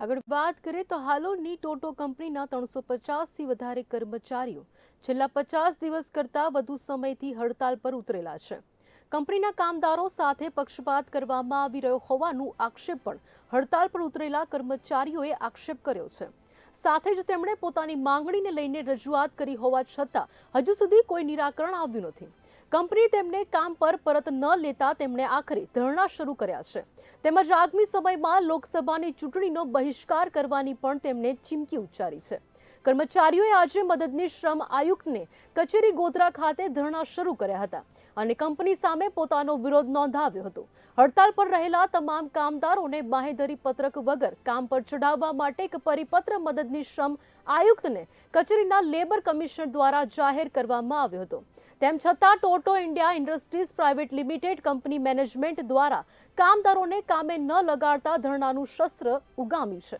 આગળ વાત કરીએ તો હાલોની ટોટો કંપનીના ત્રણસો પચાસથી વધારે કર્મચારીઓ છેલ્લા પચાસ દિવસ કરતાં વધુ સમયથી હડતાલ પર ઉતરેલા છે. કંપનીના કામદારો સાથે પક્ષપાત કરવામાં આવી રહ્યો હોવાનું આક્ષેપ પણ હડતાલ પર ઉતરેલા કર્મચારીઓએ આક્ષેપ કર્યો છે. સાથે જ તેમણે પોતાની માંગણીને લઈને રજૂઆત કરી હોવા છતાં હજુ સુધી કોઈ નિરાકરણ આવ્યું નથી. કંપની તેમને કામ પર પરત ન લેતા તેમણે આખરે ધરણા શરૂ કર્યા છે. તેમજ આગામી સમયમાં લોકસભાની ચૂંટણીનો બહિષ્કાર કરવાની પણ તેમણે ચીમકી ઉચ્ચારી છે. કર્મચારીઓએ આજે મદદની શ્રમ આયુક્તને કચેરી ગોધરા ખાતે ધરણા શરૂ કર્યા હતા અને કંપની સામે પોતાનો વિરોધ નોંધાવ્યો હતો. હડતાલ પર રહેલા તમામ કામદારોને બાહેધરી પત્રક વગર કામ પર ચઢાવવા માટે એક પરિપત્ર મદદની શ્રમ આયુક્તને કચેરીના લેબર કમિશનર દ્વારા જાહેર કરવામાં આવ્યો હતો. તેમ છતાં TOTO India industries private limited company management દ્વારા કામદારોને કામે ન લગાડતા ધરણાનું શસ્ત્ર ઉગામ્યું છે.